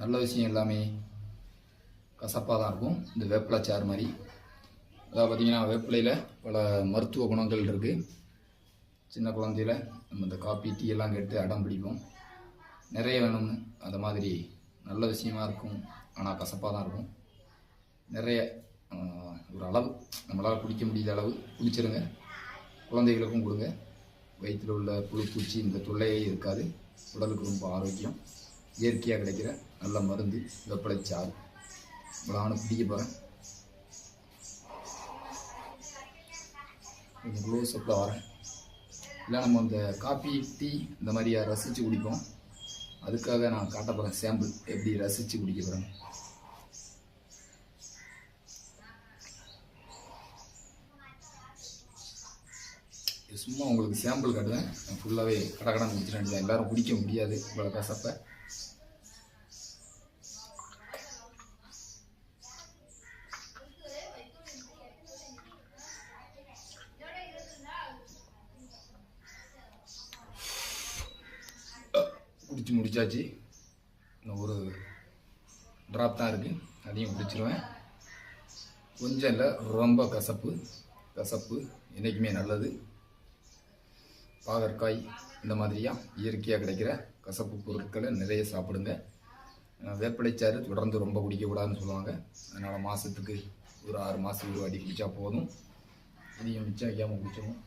நல்ல விஷயம் எல்லாமே கசப்பாக தான் இருக்கும். இந்த வேப்பிலை சாறு மாதிரி. அதாவது பார்த்திங்கன்னா வேப்பிலையில் பல மருத்துவ குணங்கள் இருக்குது சின்ன குழந்தையில் நம்ம இந்த காப்பி டீ எல்லாம் கேட்டு அடம் பிடிப்போம். நிறைய வேணும்னு அந்த மாதிரி நல்ல விஷயமா இருக்கும். ஆனால் கசப்பாக தான் இருக்கும். நிறைய ஒரு அளவு நம்மளால் குடிக்க முடியாத அளவு குடிச்சிருங்க. குழந்தைகளுக்கும் கொடுங்க. வயிற்றில் உள்ள புழு பூச்சி இந்த தொல்லையே இருக்காது. உடலுக்கு ரொம்ப ஆரோக்கியம். இயற்கையாக கிடைக்கிற நல்ல மருந்து வெப்படை இவ்வளோ நானும் பிடிக்க போகிறேன் கொஞ்சம் க்ளோஸ் அப்பில் வரேன். இல்லை நம்ம இந்த காபி டீ இந்த மாதிரி ரசித்து குடிப்போம். அதுக்காக நான் காட்ட போகிறேன் சாம்பிள் எப்படி ரசித்து குடிக்க போகிறேன் சும்மா உங்களுக்கு சாம்பிள் காட்டுவேன். ஃபுல்லாகவே கடை கடன் குடிச்சிட்டு எல்லாரும் குடிக்க முடியாது. இவ்வளோ கசப்பை பிடிச்சி முடிச்சாச்சு. இன்னும் ஒரு ட்ராப் தான் இருக்குது அதையும் குடிச்சிருவேன். கொஞ்சம் இல்லை ரொம்ப கசப்பு. கசப்பு என்றைக்குமே நல்லது. பாகற்காய் இந்த மாதிரியாக இயற்கையாக கிடைக்கிற கசப்பு பொருட்களை நிறைய சாப்பிடுங்க. வேப்பிலைச்சாறு தொடர்ந்து ரொம்ப குடிக்கக்கூடாதுன்னு சொல்லுவாங்க. அதனால் மாதத்துக்கு ஒரு ஆறு மாதத்துக்கு ஒரு வாட்டி குடித்தா போதும். இதையும் மிச்சம் வைக்காமல் குடிச்சிடும்